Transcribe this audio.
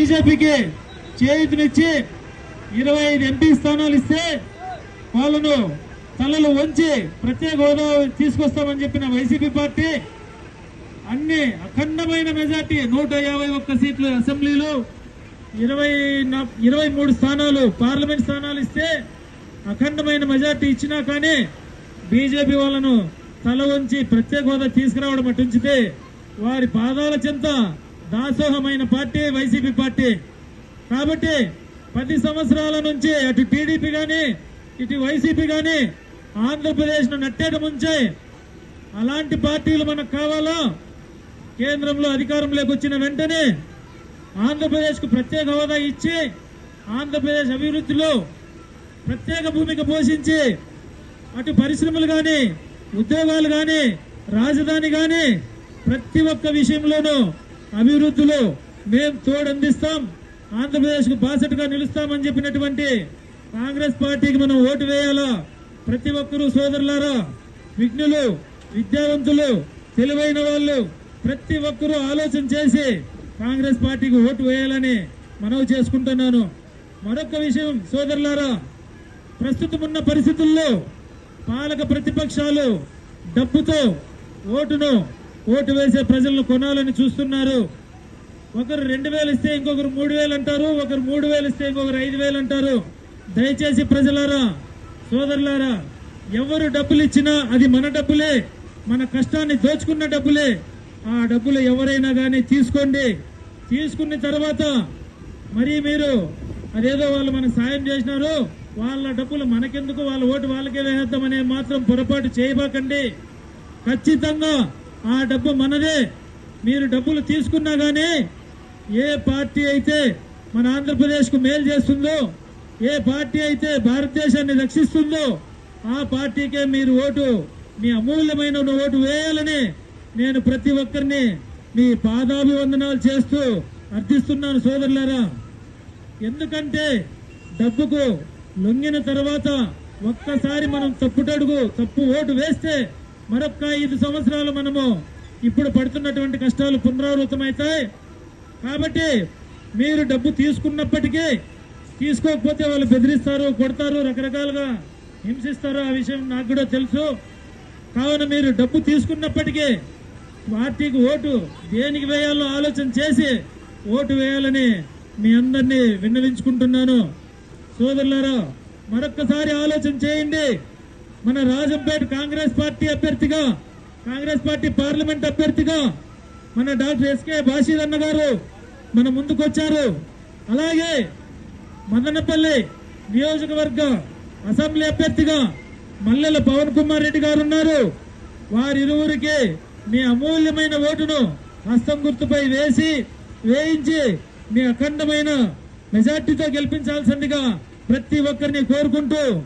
బీజేపీకి చేయుతునిచ్చి ఇరవై ఐదు ఎంపీ స్థానాలు ఇస్తే వాళ్ళను తలలు వంచి ప్రత్యేక హోదా తీసుకొస్తామని చెప్పిన వైసీపీ పార్టీ అన్ని అఖండమైన మెజార్టీ నూట యాభై ఒక్క సీట్లు అసెంబ్లీలో ఇరవై న- ఇరవై మూడు స్థానాలు పార్లమెంట్ స్థానాలు ఇస్తే అఖండమైన మెజార్టీ ఇచ్చినా కానీ బీజేపీ వాళ్ళను తల వంచి ప్రత్యేక హోదా తీసుకురావడం అటుంచితే వారి పాదాల చెంత దాసోహమైన పార్టీ వైసీపీ పార్టీ. కాబట్టి పది సంవత్సరాల నుంచి అటు టీడీపీ కానీ ఇటు వైసీపీ కానీ ఆంధ్రప్రదేశ్ను నట్టేట ముంచే అలాంటి పార్టీలు మనకు కావాలా? కేంద్రంలో అధికారంలోకి వచ్చిన వెంటనే ఆంధ్రప్రదేశ్కు ప్రత్యేక హోదా ఇచ్చి ఆంధ్రప్రదేశ్ అభివృద్ధిలో ప్రత్యేక భూమిక పోషించి అటు పరిశ్రమలు కానీ ఉద్యోగాలు కానీ రాజధాని కానీ ప్రతి ఒక్క విషయంలోనూ అభివృద్ధిలో మేము తోడందిస్తాం. ఆంధ్రప్రదేశ్కు బాసటగా నిలుస్తామని చెప్పినటువంటి కాంగ్రెస్ పార్టీకి మనం ఓటు వేయాలా? ప్రతి ఒక్కరూ సోదరులారా విఘ్నులు విద్యావంతులు తెలివైన వాళ్ళు ప్రతి ఒక్కరూ ఆలోచన చేసి కాంగ్రెస్ పార్టీకి ఓటు వేయాలని మనవి చేసుకుంటున్నాను. మరొక విషయం సోదరులారా ప్రస్తుతం ఉన్న పరిస్థితుల్లో పాలక ప్రతిపక్షాలు డబ్బుతో ఓటును ఓటు వేసే ప్రజలను కొనాలని చూస్తున్నారు. ఒకరు రెండు వేలు ఇస్తే ఇంకొకరు మూడు వేలు అంటారు ఒకరు మూడు వేలు ఇస్తే ఇంకొకరు ఐదు వేలు అంటారు. దయచేసి ప్రజలారా సోదరులారా ఎవరు డబ్బులు ఇచ్చినా అది మన డబ్బులే మన కష్టాన్ని దోచుకున్న డబ్బులే. ఆ డబ్బులు ఎవరైనా కానీ తీసుకోండి. తీసుకున్న తర్వాత మరి మీరు అదేదో వాళ్ళు మనకు సాయం చేసినారు వాళ్ళ డబ్బులు మనకెందుకు వాళ్ళ ఓటు వాళ్ళకే వేసేద్దామనే మాత్రం పొరపాటు చేయబాకండి. ఖచ్చితంగా ఆ డబ్బు మనదే. మీరు డబ్బులు తీసుకున్నా కానీ ఏ పార్టీ అయితే మన ఆంధ్రప్రదేశ్కు మేలు చేస్తుందో ఏ పార్టీ అయితే భారతదేశాన్ని రక్షిస్తుందో ఆ పార్టీకే మీరు ఓటు మీ అమూల్యమైన ఓటు వేయాలని నేను ప్రతి ఒక్కరిని మీ పాదాభివందనాలు చేస్తూ అర్థిస్తున్నాను సోదరులారా. ఎందుకంటే డబ్బుకు లొంగిన తర్వాత ఒక్కసారి మనం తప్పుటడుగు తప్పు ఓటు వేస్తే మరొక్క ఐదు సంవత్సరాలు మనము ఇప్పుడు పడుతున్నటువంటి కష్టాలు పునరావృతమవుతాయి. కాబట్టి మీరు డబ్బు తీసుకున్నప్పటికీ తీసుకోకపోతే వాళ్ళు బెదిరిస్తారు కొడతారు రకరకాలుగా హింసిస్తారు. ఆ విషయం నాకు కూడా తెలుసు. కావున మీరు డబ్బు తీసుకున్నప్పటికీ పార్టీకి ఓటు దేనికి వేయాలో ఆలోచన చేసి ఓటు వేయాలని మీ అందరినీ విన్నవించుకుంటున్నాను. సోదరులారా మరొక్కసారి ఆలోచన చేయండి. మన రాజంపేట కాంగ్రెస్ పార్టీ అభ్యర్థిగా కాంగ్రెస్ పార్టీ పార్లమెంట్ అభ్యర్థిగా మన డాక్టర్ ఎస్కే బాషీర్ అన్న గారు మన ముందుకొచ్చారు. అలాగే మదనపల్లి నియోజకవర్గ అసెంబ్లీ అభ్యర్థిగా మల్లెల పవన్ కుమార్ రెడ్డి గారు ఉన్నారు. వారిరువురికి మీ అమూల్యమైన ఓటును హస్తం గుర్తుపై వేసి వేయించి మీ అఖండమైన మెజార్టీతో గెలిపించాల్సిందిగా ప్రతి ఒక్కరిని కోరుకుంటూ